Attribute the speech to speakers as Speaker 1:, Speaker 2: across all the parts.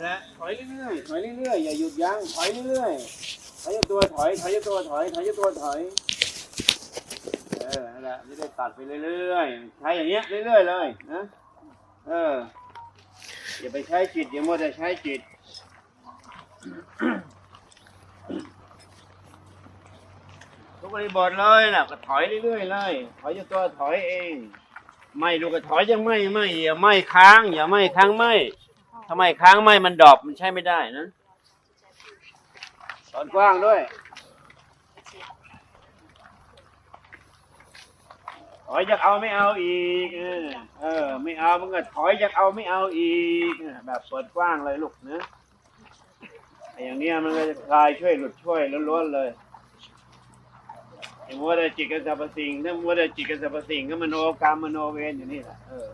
Speaker 1: และถอยเรื่อยๆถอยเรื่อยๆอย่าหยุดยั้งถอยเรื่อยๆถอยตัวถอยถอยตัวถอยถอยตัวถอยเออนั่นแหละจะได้ตัดไปเรื่อยๆใช้อย่างเงี้ยเรื่อยๆเลยนะเอออย่าไปใช้จิตอย่ามัวแต่ใช้จิตทุกบริบทเลยนะก็ถอยเรื่อยๆเลยถอยจนตัวถอยเอง ไม่ลูกก็ถอยยังไม่ไม่อย่าไม่ค้าง อย่าไม่ค้างไม่ ทำไมค้างไม่มันดอปมันใช้ไม่ได้นะตอนกว้างด้วยถอยจะเอาไม่เอาอีก เออ เออ ไม่เอามันก็ถอยจะเอาไม่เอาอีก แบบเปิดกว้างเลยลูกนะไออย่างนี้มันก็จะคลายช่วยหลุดช่วยล้วนๆเลยไอ้มัวแต่จิตกับสรรพสิ่งถ้ามัวแต่จิตกับสรรพสิ่งก็มโนกรรมมโนเวรอยู่นี่แหละเออ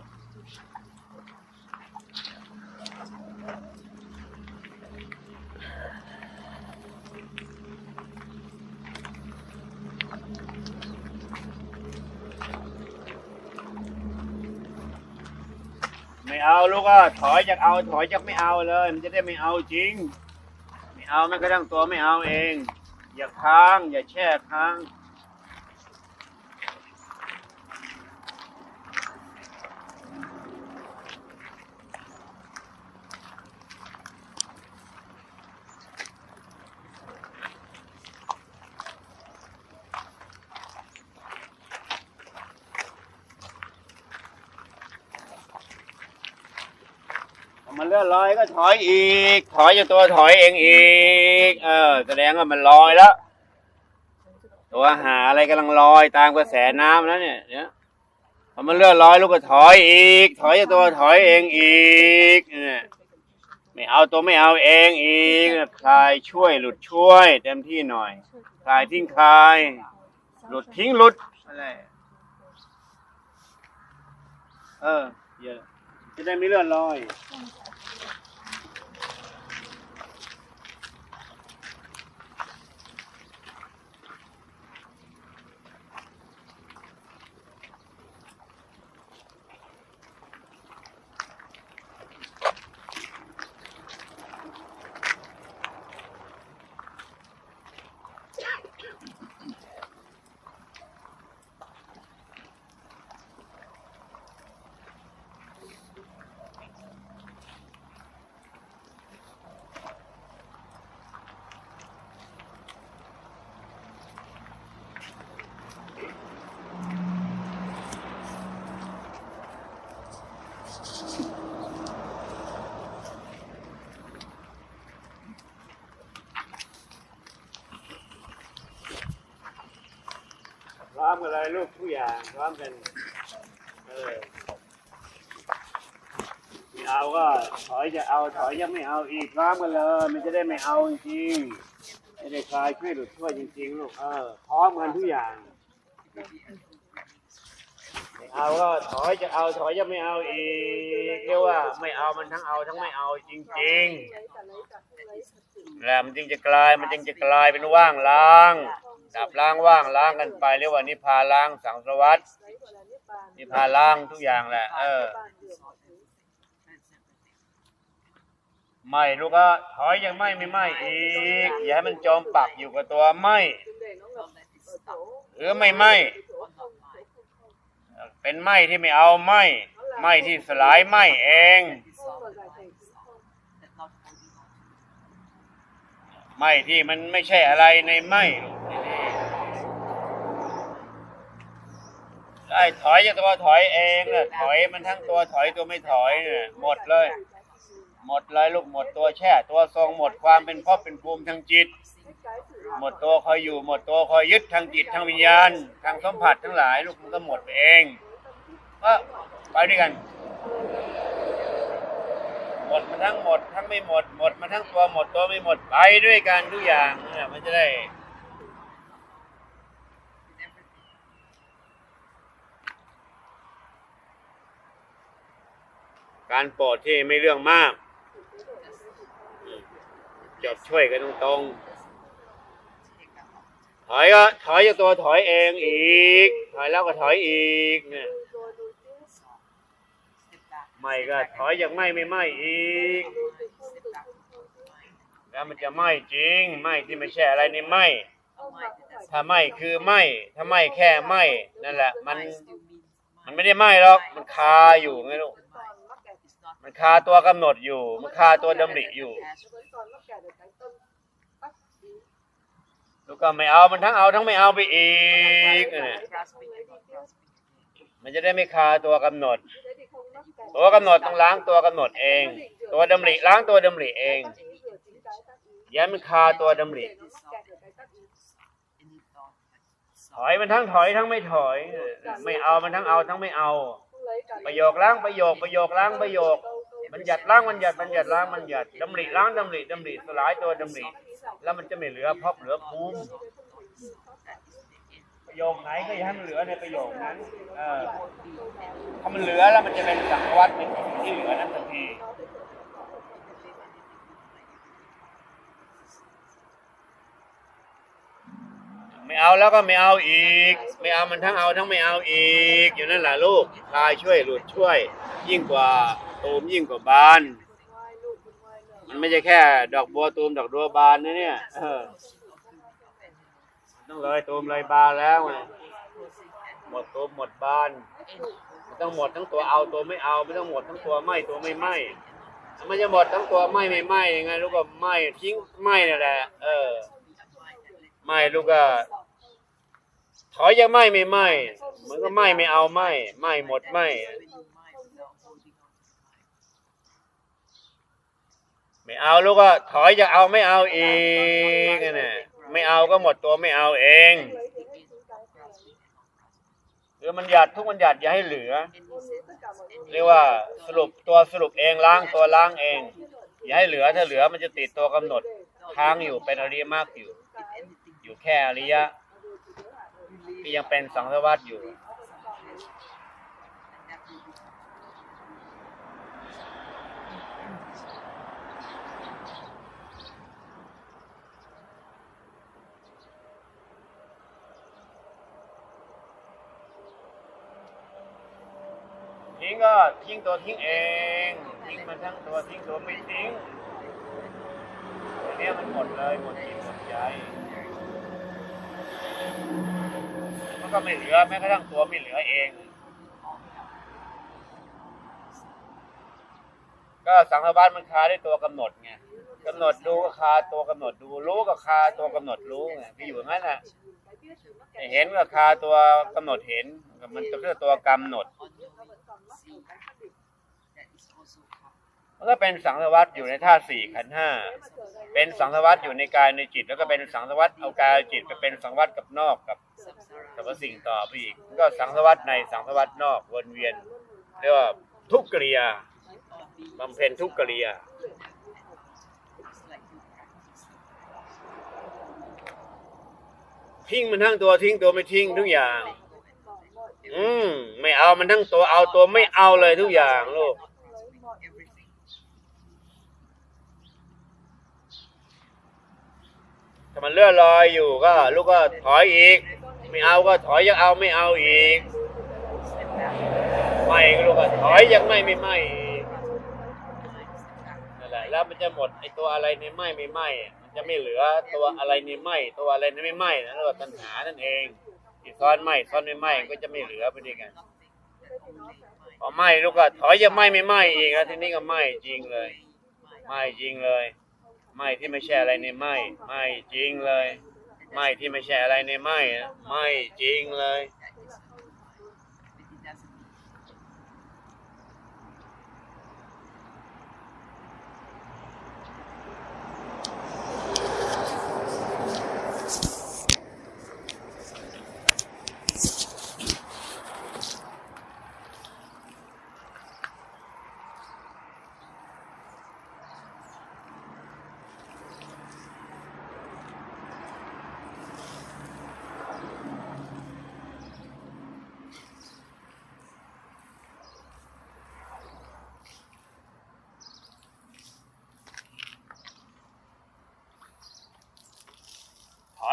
Speaker 1: เอาลูกก็ถอยจากเอาถอยจากไม่เอาเลย มันจะได้ไม่เอาจริง ไม่เอาแม้กระทั่งตัวไม่เอาเอง อย่าค้าง อย่าแช่ค้าง มันเลื่อนลอยก็ถอยอีก ถอยจากตัวถอยเองอีก เออ แสดงว่ามันลอยแล้ว ตัวหาอะไรกำลังลอยตามกระแสน้ำแล้วเนี่ยเนี่ยพอมันเลื่อนลอยลูกก็ถอยอีก ถอยจากตัวถอยเองอีกเนี่ยไม่เอาตัวไม่เอาเองอีกคลายช่วยหลุดช่วย เต็มที่หน่อย คลายทิ้งคลาย หลุดทิ้งหลุดอะไรเออเยอะจะได้ไม่เลื่อนลอย ร้อมกันเลยลูกทุกอย่างพร้อมกัน เออไม่เอาก็ถอยจะเอาถอยยังไม่เอาอีกพร้อมกันเลย มันจะได้ไม่เอาจริงๆจะได้คลายช่วยหลุดช่วยจริงๆลูกเออพร้อมกันทุกอย่างเอาก็ถอยจะเอาถอยยังไม่เอาอีกเรียกว่าไม่เอามันทั้งเอาทั้งไม่เอาจริงๆแล้วมันจึงจะกลายมันจึงจะกลายเป็นว่างล้าง ดับล้างว่างล้างกันไปเรียกว่านิพพานล้างสังสารวัฏนิพพานล้างทุกอย่างแหละ เออไม่ลูกก็ถอยยังไม่ไม่ไหมอีก อย่าให้มันจอมปักอยู่กับตัวไหมหรือไม่ไหมเป็นไหมที่ไม่เอาไหมไหมที่สลายไหมเองไหมที่มันไม่ใช่อะไรในไหมลูก ได้ถอยจากตัวถอยเองเลยถอยมันทั้งตัวถอยตัวไม่ถอยเนี่ยหมดเลย หมดเลยลูกหมดตัวแช่ ตัวทรงหมดความเป็นพ่อเป็นภูมิทางจิต หมดตัวคอยอยู่หมดตัวคอยยึดทางจิตทางวิญญาณ ทางสัมผัสทั้งหลาย ลูกมันก็หมดไปเองก็ไปด้วยกันหมดมาทั้งหมดทั้งไม่หมดหมดมาทั้งตัวหมดตัวไม่หมดไปด้วยกันทุกอย่างเนี่ยมันจะได้ การปรดที่ไม่เรื่องมากจบช่วยกันตรงๆ ถอยก็ถอยจากตัวถอยเองอีก ถอยแล้วก็ถอยอีกเนี่ยไม่ก็ถอยจากไม่ไม่ไม่อีก แล้วมันจะไหมจริงไหมที่ไม่ใช่อะไรนี่ไหมถ้าไหมคือไหมถ้าไหมแค่ไหมนั่นแหละ มัน มันไม่ได้ไหมหรอก มันคาอยู่ไงลูก มันคาตัวกำหนดอยู่ มันคาตัวดำริอยู่ลูกก็ไม่เอามันทั้งเอาทั้งไม่เอาไปอีกเนี่ยมันจะได้ไม่คาตัวกำหนด ตัวกำหนดต้องล้างตัวกำหนดเอง ตัวดำริล้างตัวดำริเองอย่ามันคาตัวดำริถอยมันทั้งถอยทั้งไม่ถอย ไม่เอามันทั้งเอาทั้งไม่เอา ประโยคล้างประโยคประโยคล้างประโยคมันหยัดล้างมันหยัดมันหยัดล้างมันหยัดดำริล้างดำริดำริสลายตัวดำริแล้วมันจะไม่เหลือพอกเหลือภูมิประโยคไหนก็อย่าให้มันเหลือในประโยคนั้นเออถ้ามันเหลือแล้วมันจะเป็นสังวัตเป็นสิ่งที่เหลือนั้นทันที ไม่เอาแล้วก็ไม่เอาอีก ไม่เอามันทั้งเอาทั้งไม่เอาอีก อยู่นั่นแหละลูกพายช่วยหลุดช่วย ยิ่งกว่าตูมยิ่งกว่าบาน มันไม่ใช่แค่ ดอกบัวตูมดอกบัวบานนะเนี่ยเออต้องเลยตูมเลยบานแล้วไงหมดตูมหมดบานมันต้องหมดทั้งตัวเอาตัวไม่เอาไม่ต้องหมดทั้งตัวไม่ตัวไม่ไม่มันจะหมดทั้งตัวไม่ไม่ไม่ยังไงลูกก็ไม่ทิ้งไม่นั่นแหละ เออ ไม่ลูกก็ ถอยจะไม่ไม่ไม่เหมือนก็ไม่ไม่เอาไม่ไม่หมดไม่ไม่เอาลูกก็ถอยจะเอาไม่เอาอีกนั่นน่ะไม่เอาก็หมดตัวไม่เอาเองหรือมันหยัดทุกมันหยัดอย่าให้เหลือ เรียกว่าสรุปตัวสรุปเองล้างตัวล้างเอง อย่าให้เหลือถ้าเหลือมันจะติดตัวกำหนดค้างอยู่เป็นอริยมรรคอยู่ อยู่แค่อริยะ ที่ยังเป็นสังสารวัตอยู่ ทิ้งก็ทิ้งตัวทิ้งเอง ทิ้งมันทั้งตัวทิ้งตัวไม่ทิ้งเนี้ยมันหมดเลยหมดจิตหมดใจ มันก็ไม่เหลือแม้กระทั่งตัวไม่เหลือเอง ก็สังสารวัตมันคาด้วยตัวกำหนดไงกำหนดดูก็คาตัวกำหนดดูรู้ก็คาตัวกำหนดรู้ไงที่อยู่อย่างนั้นน่ะเห็นก็คาตัวกำหนดเห็น มันจะคือตัวกำหนดมันก็เป็นสังสารวัตอยู่ในธาสี่ขันห้า เป็นสังสารวัตอยู่ในกายในจิต แล้วก็เป็นสังสารวัตเอากายจิตไปเป็นสังสารวัตกับนอกกับ สรรพสิ่งต่อไปอีกก็สังสวัตในสังสวัตนอกวนเวียนเรียกว่าทุกกริยาบำเพ็ญทุกกริยาทิ้งมันทั้งตัวทิ้งตัวไม่ทิ้งทุกอย่าง อืมไม่เอามันทั้งตัวเอาตัวไม่เอาเลยทุกอย่างลูกถ้ามันเลื่อนลอยอยู่ก็ ลูกก็ถอยอีก ไม่เอาก็ถอยยังเอาไม่เอาอีกไม่ก็ลูกก็ถอยยังไม่ไม่ไม่อีกนั่นแหละแล้วมันจะหมดไอตัวอะไรในไม่ไม่ไม่มันจะไม่เหลือตัวอะไรในไม่ตัวอะไรในไม่ไม่นั่นเรียกว่าตัณหานั่นเองที่ซ้อนไม่ซ้อนไม่ไม่ก็จะไม่เหลือไปด้วยกันพอไม่ลูกก็ถอยยังไม่ไม่ไม่อีกแล้วทีนี้ก็ไม่จริงเลย ไม่จริงเลย ไม่ที่ไม่ใช่อะไรในไม่ไม่จริงเลย ไม่ที่ไม่ใช่อะไรในไม่นะไม่จริงเลย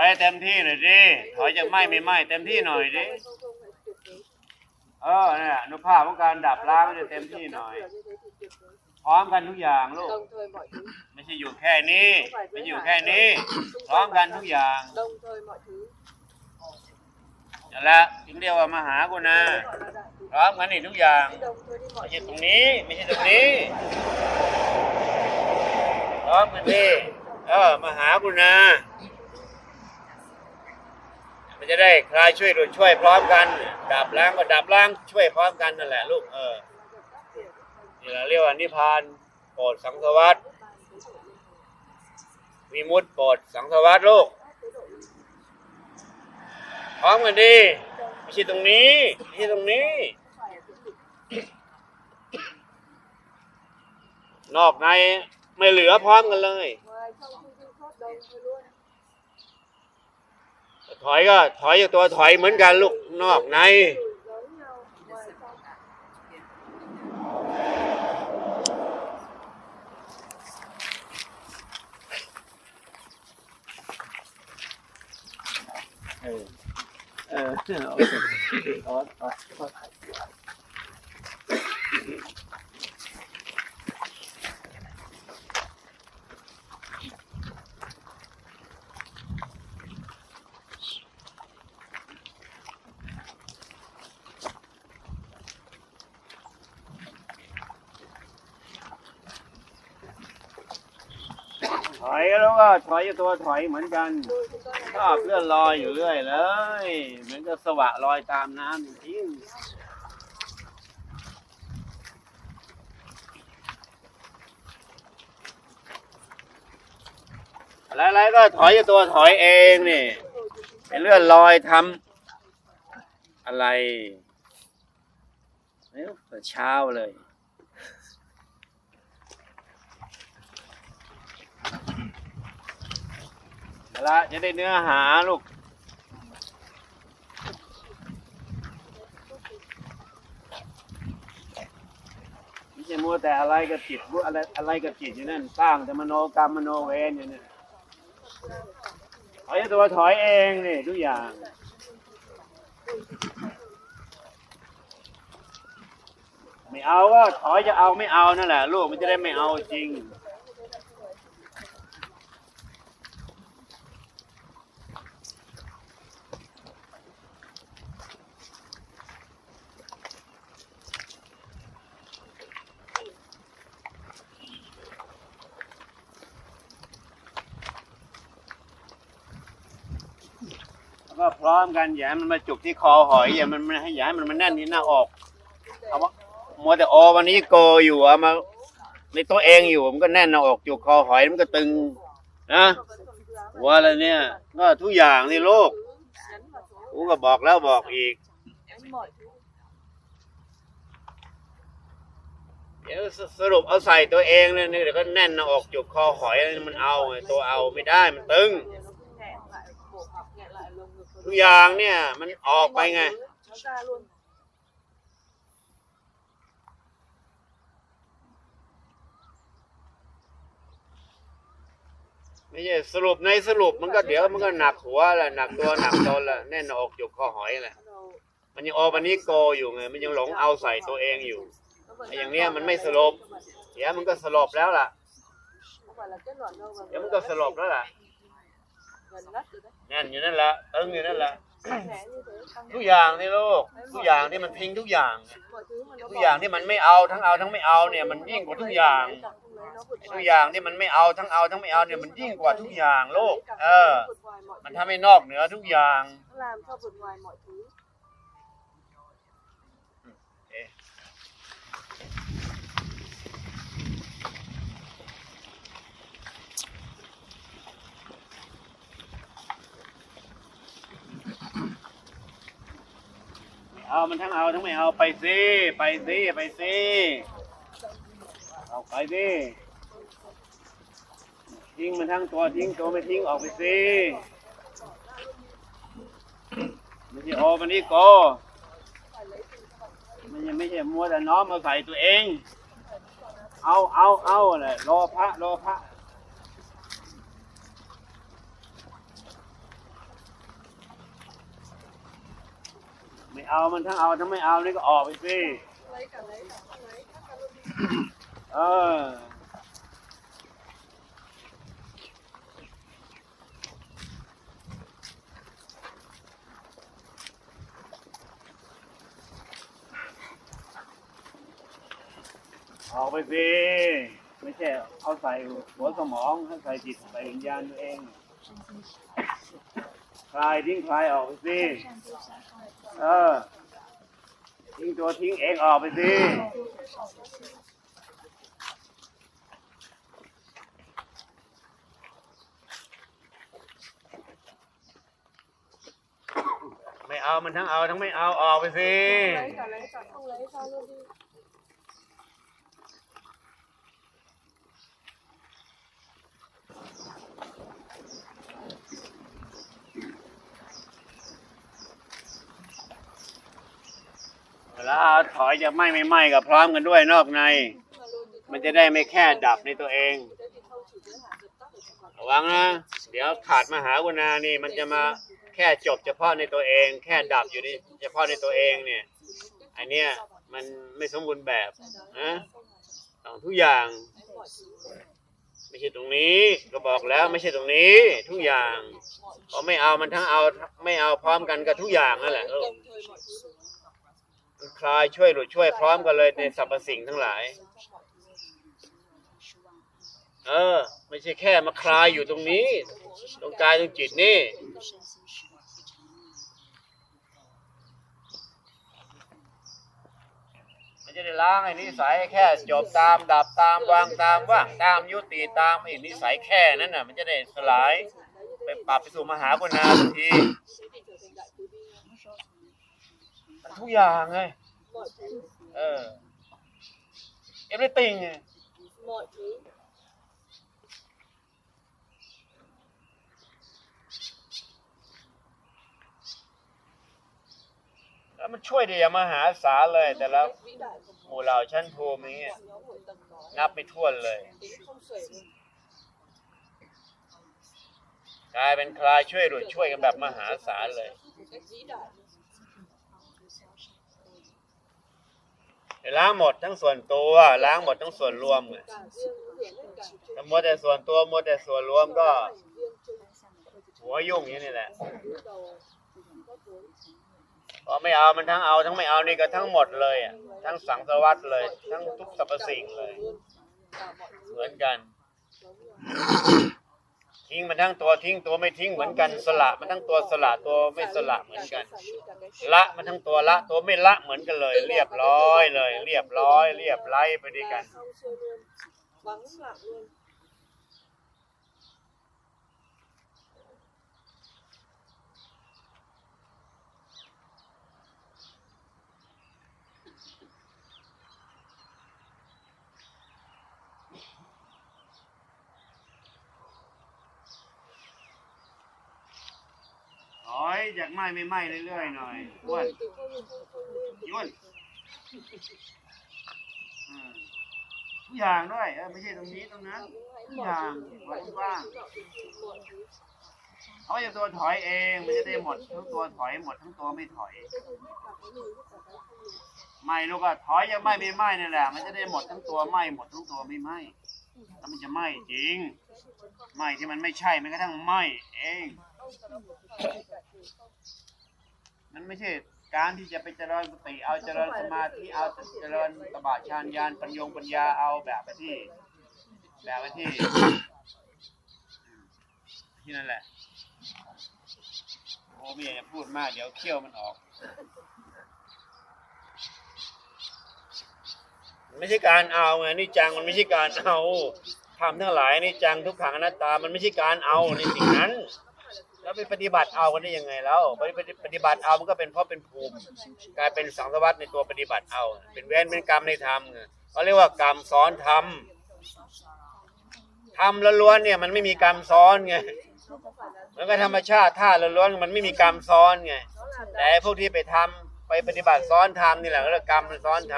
Speaker 1: ให้เต็มที่หน่อยดิถอยจากไหม้ไม่ไหม้เต็มที่หน่อยดิเออเนี่ยอนุภาพของการดับล้างมันจะเต็มที่หน่อย พร้อมกันทุกอย่างลูก
Speaker 2: đồng thời mọi thứ
Speaker 1: ไม่ใช่อยู่แค่นี้ไม่อยู่แค่นี้ พร้อมกันทุกอย่าง
Speaker 2: đồng thời mọi thứ
Speaker 1: นั่นแหละถึงเรียกว่ามหากุณา
Speaker 2: gọi là đại từ
Speaker 1: พร้อมกันนี่ทุกอย่าง
Speaker 2: đồng thời đi
Speaker 1: ไม่
Speaker 2: mọi
Speaker 1: ใช่
Speaker 2: thứ
Speaker 1: ตรงนี้ไม่ใช่ตรงนี้พร้อมกันดิเออมหากุณา มันจะได้คลายช่วยหรือช่วยพร้อมกัน ดับล้างก็ดับล้างช่วยพร้อมกันนั่นแหละลูกเออนี่เราเรียกว่านิพานโปรดสังสวัสดวิมุตติโปรดสังสวัสดลูกพร้อมกันดิไม่ใช่ตรงนี้ไม่ใช่ตรงนี้ นอกในไม่เหลือพร้อมกันเลย
Speaker 2: ngoài trong chung chung thoát đồng thời luôn
Speaker 1: ถอยก็ถอยจากตัวถอยเหมือนกันลูกนอกในเออเออ อาเอาเอาถอยแล้วก็ถอยอยู่ตัวถอยเหมือนกันชอบเลื่อนลอยอยู่เรื่อยเลยเหมือนกับสวะลอยตามน้ำจริงอะไรๆก็ถอยอยู่ตัวถอยเองนี่ไปเลื่อนลอยทำอะไรเอ้ยเปิดเช้าเลย เอา ละจะได้เนื้อหาลูก ไม่ใช่มัวแต่อะไรกับจิตอะไรอะไรกับจิตอยู่นั่น สร้างแต่มโนกรรมมโนเวรอยู่นั่นถอยตัวถอยเองนี่ทุกอย่างไม่เอาก็ถอยจะเอาไม่เอานั่นแหละ ลูกมันจะได้ไม่เอาจริง แล้ว กันอย่าให้มันมาจุกที่คอหอยอย่ามันไม่ให้อย่าให้มันมาแน่นที่หน้าอกเอาว่ามัวแต่อวันนี้โกอยู่เอามาในตัวเองอยู่มันก็แน่นหน้าอกจุกคอหอยมันก็ตึงนะหัวอะไรเนี่ยก็ทุกอย่างนี่โลกกูก็บอกแล้วบอกอีกเดี๋ยวสรุปเอาใส่ตัวเองเลยนี่เดี๋ยวก็แน่นหน้าอกจุกคอหอยมันเอาตัวเอาไม่ได้มันตึง ทุกอย่างเนี่ย มันออกไปไง ไม่ใช่สรุปในสรุปมันก็เดี๋ยวมันก็หนักหัวแหละหนักตัวหนักตนแหละแน่นอกจุกคอหอยแหละมันยังโอวันนี้โกอยู่ไง มันยังหลงเอาใส่ตัวเองอยู่ไอ้อย่างเนี้ยมันไม่สลบเดี๋ยวมันก็สลบแล้วล่ะเดี๋ยวมันก็สลบแล้วล่ะ
Speaker 2: gần ngất rồi đấy
Speaker 1: แน่นอยู่นั่นแหละตึงอยู่นั่นแหละ
Speaker 2: mạnh mẽ như thế căng
Speaker 1: ทุกอย่างนี่ลูกทุกอย่างที่มันทิ้งทุกอย่าง
Speaker 2: mọi thứ mà nó
Speaker 1: ทุกอย่างที่มันไม่เอาทั้งเอาทั้งไม่เอาเนี่ยมันยิ่งกว่าทุกอย่างทุกอย่างที่มันไม่เอาทั้งเอาทั้งไม่เอาเนี่ยมันยิ่งกว่าทุกอย่างโลกเออมันทำให้นอกเหนือทุกอย่าง
Speaker 2: nó làm cho vượt ngoài mọi thứ
Speaker 1: เอามันทั้งเอาทั้งไม่เอาไปสิไปสิไปสิเอาไปสิทิ้งมันทั้งตัวทิ้งตัวไม่ทิ้งออกไปสิไม่ใช่โอมันนี่โกมันยังไม่ใช่มัวแต่น้อมมาใส่ตัวเอง เอาเอาเอาเลยโลภะโลภะ ไม่เอามันทั้งเอาทั้งไม่เอานี่ก็ออกไปสิ
Speaker 2: lấy cả lấy cả không lấy các calorie
Speaker 1: เอเออออกไปสิไม่ใช่เอาใส่หัวสมองให้ใส่จิตใส่วิญญาณตัวเองคลายทิ้งคลายออกไปสิ เออ ทิ้งตัวทิ้งเองออกไปสิ ไม่เอามันทั้งเอาทั้งไม่เอาออกไปสิ แล้วเอาถอยจะไหม้ไม่ไหม้กับพร้อมกันด้วยนอกใน มันจะได้ไม่แค่ดับในตัวเอง ระวังนะ เดี๋ยวขาดมหากรุณานี่มันจะมาแค่จบเฉพาะในตัวเอง แค่ดับอยู่ในเฉพาะในตัวเองเนี่ยอันเนี้ยมันไม่สมบูรณ์แบบนะต้องทุกอย่าง ไม่ใช่ตรงนี้ก็บอกแล้วไม่ใช่ตรงนี้ ทุกอย่างพอไม่เอามันทั้งเอาไม่เอาพร้อมกันกับทุกอย่างนั่นแหละ คลายช่วยหลุดช่วยพร้อมกันเลยในสรรพสิ่งทั้งหลาย เออ ไม่ใช่แค่มาคลายอยู่ตรงนี้ ตรงกายตรงจิตนี่มันจะได้ล้างไอ้นิสัยแค่จบตามดับตามวางตามว่างตามยุติตามไอ้นิสัยแค่นั้นน่ะ มันจะได้สลาย ไปปรับไปสู่มหากรุณาทันที มันทุกอย่างไง เออ everything ไง แล้วมันช่วยได้อย่ามหาศาลเลย แต่ละหมู่เหล่าชั้นภูมินี้
Speaker 2: nhóm hội tầng nói
Speaker 1: นับไม่ถ้วนเลย กลายเป็นคลายช่วยหลุดช่วยกันแบบมหาศาลเลย ล้างหมดทั้งส่วนตัวล้างหมดทั้งส่วนรวมไง
Speaker 2: cả riêng hưởng hết cả chuyện
Speaker 1: ถ้ามัวแต่ส่วนตัวมัวแต่ส่วนรวมก็ หัวยุ่งอย่างนี้แหละพอไม่เอามันทั้งเอาทั้งไม่เอานี่ก็ทั้งหมดเลยอะทั้งสังสวัตเลย ทั้งทุกสรรพสิ่งเลย เหมือนกัน ทิ้งมันทั้งตัวทิ้งตัวไม่ทิ้งเหมือนกันสละมันทั้งตัวสละตัวไม่สละเหมือนกัน ละมันทั้งตัวละตัวไม่ละเหมือนกันเลย เรียบร้อยเลย เรียบร้อย เรียบไร้ไปด้วยกัน
Speaker 2: xong xuôi luôn vắng lặng luôn
Speaker 1: ถอยจากไหม้ไม่ไหม้เรื่อยๆหน่อยอ้วน
Speaker 2: Người từ không không không lên
Speaker 1: อ้วนอืมทุกอย่างด้วยเออไม่ใช่ตรงนี้ตรงนั้น
Speaker 2: cũng hãy
Speaker 1: Dạ,
Speaker 2: mọi thứ
Speaker 1: vậy quá.
Speaker 2: mọi thứ
Speaker 1: เขาจะตัวถอยเองมันจะได้หมดทั้งตัวถอยหมดทั้งตัวไม่ถอยไม่ลูกอะถอยยังไหม้ไม่ไหม้นี่แหละ มันจะได้หมดทั้งตัวไหม้หมดทั้งตัวไม่ไหม้แล้วมันจะไหม้จริงไหม้ที่มันไม่ใช่มันกระทั่งไหม้เอง มันไม่ใช่การที่จะไปเจริญสติเอาเจริญสมาธิเอาเจริญตบะฌานญาณปัญญงปัญญาเอาแบบไปที่ แบบไปที่ ที่นั่นแหละโอ้ไม่อยากจะพูดมากเดี๋ยวเขี้ยวมันออก ไม่ใช่การเอาไงนี่จังมันไม่ใช่การเอาทำทั้งหลายนี่จังทุกขังอนัตตา มันไม่ใช่การเอาในสิ่งนั้น แล้วไปปฏิบัติเอากันได้ยังไงแล้วปฏิปฏิบัติเอามันก็เป็นเพราะเป็นภูมิกลายเป็นสังสวัตในตัวปฏิบัติเอา เป็นเวรเป็นกรรมในธรรมเขาเรียกว่ากรรมซ้อนธรรมธรรมล้วนเนี่ยมันไม่มีกรรมซ้อนไงมันก็ธรรมชาติท่าล้วนมันไม่มีกรรมซ้อนไงแต่พวกที่ไปทำไปปฏิบัติซ้อนทำนี่แหละก็เรียกกรรมซ้อนท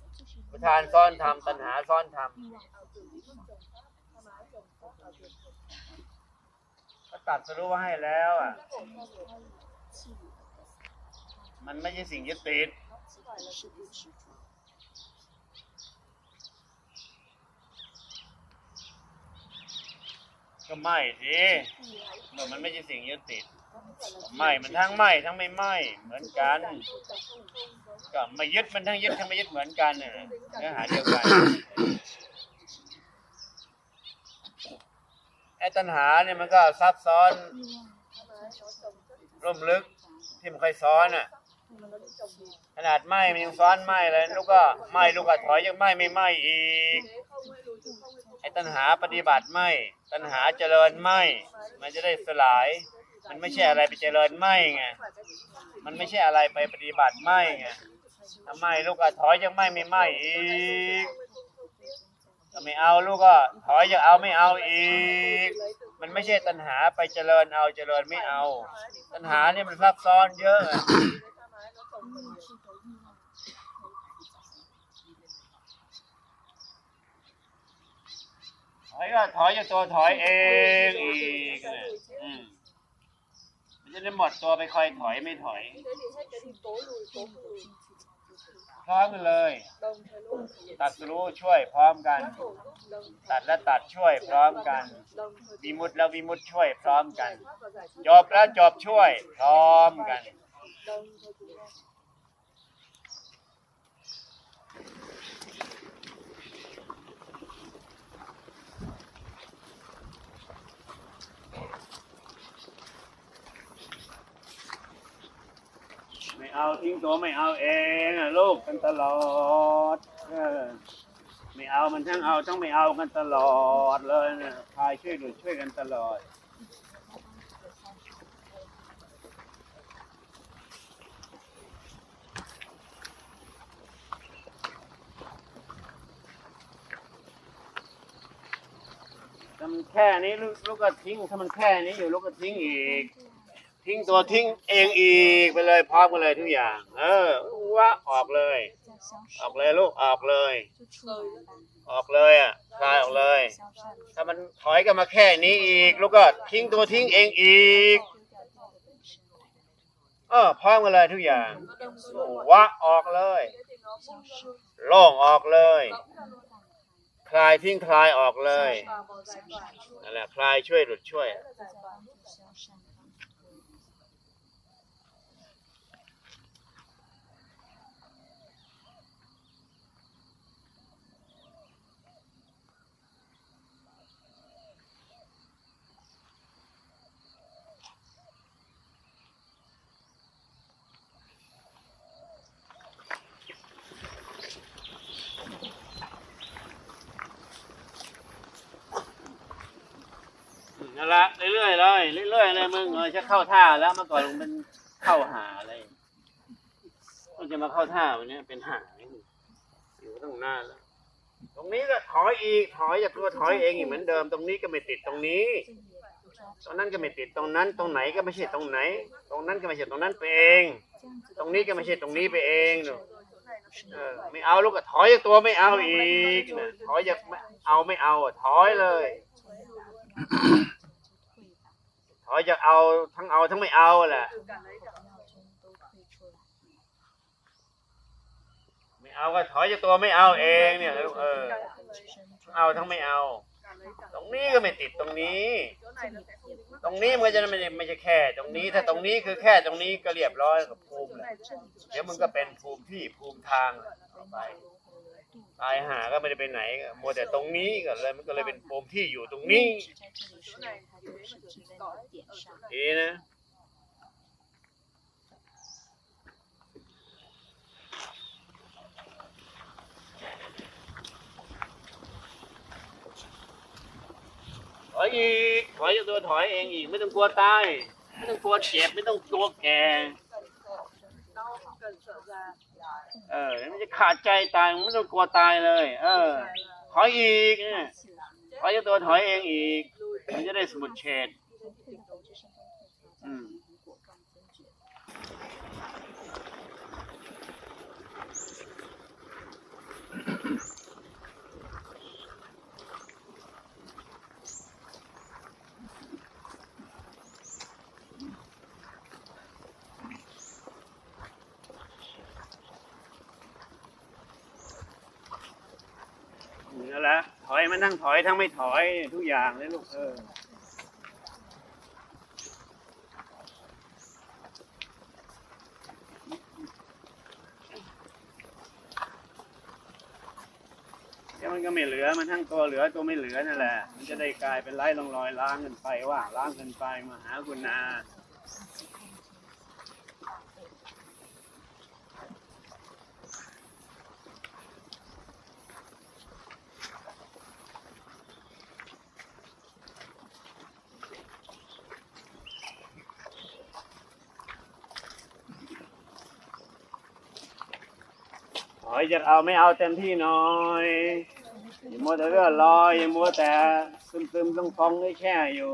Speaker 1: ำประธานซ้อนทำตัณหาซ้อนทำก็ ตัดสรู้ว่าให้แล้วอะ มันไม่ใช่สิ่งยึดติดก็ไม่สิเมื่อมันไม่ใช่สิ่งยึดติดไม่มันทั้งไม่ทั้งไม่ไม่เหมือนกัน ก็ไม่ยึดมันทั้งยึดทั้งไม่ยึดเหมือนกันเนี่ยเนื้อหาเดียวกัน อ้ตัณหาเนี่ยมันก็ซับซ้อนร่มลึกที่มันเคยซ้อนอะ ขนาดไหมมันยังซ้อนไหมเลยลูกก็ไหมลูกก็ถอยยังไหมไม่ไหมอีกไอ้ตัณหาปฏิบัติไหมตัณหาเจริญไหมมันจะได้สลาย มันไม่ใช่อะไรไปเจริญไหมไงมันไม่ใช่อะไรไปปฏิบัติไหมไงทำไมลูกก็ถอยยังไหมไม่ไหมอีก ถ้าไม่เอาลูกก็ถอยยังเอาไม่เอาอีก มันไม่ใช่ตัณหาไปเจริญเอาเจริญไม่เอา ตัณหาเนี่ยมันซับซ้อนเยอะ ถอยก็ถอยจาตัวถอยเองอีกอืมมันจะได้หมดตัวไปคอยถอยไม่ถอย พร้อมกันเลย ตัดรู้ช่วยพร้อมกัน ตัดและตัดช่วยพร้อมกัน วิมุตติและวิมุตติช่วยพร้อมกัน จบและจบช่วยพร้อมกัน เอาทิ้งตัวไม่เอาเองลูกกันตลอดเออไม่เอามันทั้งเอาทั้งไม่เอากันตลอดเลยนะพายช่วยดูช่วยกันตลอดถ้ามันแค่นี้ลูกก็ทิ้งถ้ามันแค่นี้อยู่ลูกก็ทิ้งอีก ทิ้งตัวทิ้งเองอีกไปเลยพร้อมกันเลยทุกอย่าง เออว่าออกเลย ออกเลยลูกออกเลย ออกเลยอะคลายออกเลย ถ้ามันถอยกันมาแค่นี้อีก ลูกก็ทิ้งตัวทิ้งเองอีกเออพร้อมกันเลยทุกอย่างวะออกเลย โล่งออกเลย คลายทิ้งคลายออกเลยนั่นแหละคลายช่วยหลุดช่วย ละเรื่อยๆเลยเรื่อยๆเลยมึงเออจะเข้าท่าแล้วเมื่อก่อนมึงเป็นเข้าหาอะไรมันจะมาเข้าท่าวันนี้เป็นหาอยู่ตั้งนานแล้ว ตรงนี้ก็ถอยอีกถอยจากตัวถอยเองอีกเหมือนเดิม ตรงนี้ก็ไม่ติดตรงนี้ตรงนั้นก็ไม่ติดตรงนั้น ตรงไหนก็ไม่ใช่ตรงไหน ตรงนั้นก็ไม่ใช่ตรงนั้นไปเอง ตรงนี้ก็ไม่ใช่ตรงนี้ไปเองหนูเออไม่เอาลูกก็ถอยจากตัวไม่เอาอีกนะถอยจากเอาไม่เอาถอยเลย ถอยจากเอาทั้งเอาทั้งไม่เอาแหละ ไม่เอาก็ถอยจากตัวไม่เอาเองเนี่ยลูกเออทั้งเอาทั้งไม่เอา ตรงนี้ก็ไม่ติดตรงนี้ ตรงนี้มันก็จะไม่ไม่ใช่แค่ ตรงนี้ถ้าตรงนี้คือแค่ตรงนี้ก็เรียบร้อยกับภูมิแหละเดี๋ยวมึงก็เป็นภูมิที่ภูมิทางต่อไป ตายหาก็ไม่ได้ไปไหนมัวแต่ตรงนี้ก็เลยมันก็เลยเป็นภูมิที่อยู่ตรงนี้ดีนะถอยอีกถอยจากตัวถอยเองอีกไม่ต้องกลัวตายไม่ต้องกลัวเจ็บไม่ต้องกลัวแก่ เออมันจะขาดใจตายไม่ต้องกลัวตายเลย เออ ถอยอีกเนี่ยถอยตัวถอยเองอีก มันจะได้สมุดเฉดอืม ละถอยมันทั้งถอยทั้งไม่ถอยทุกอย่างเลยลูกเออแล้มันก็ไม่เหลือมันทั้งตัวเหลือตัวไม่เหลือนั่นแหละ มันจะได้กลายเป็นไร้ลงลอยล้างกันไปว่าล้างกันไปมาหากุณา จะเอาไม่เอาเต็มที่หน่อยอย่ามัวแต่เลื่อนลอยอย่ามัวแต่ซึมซึมๆต้องฟองให้แค่อยู่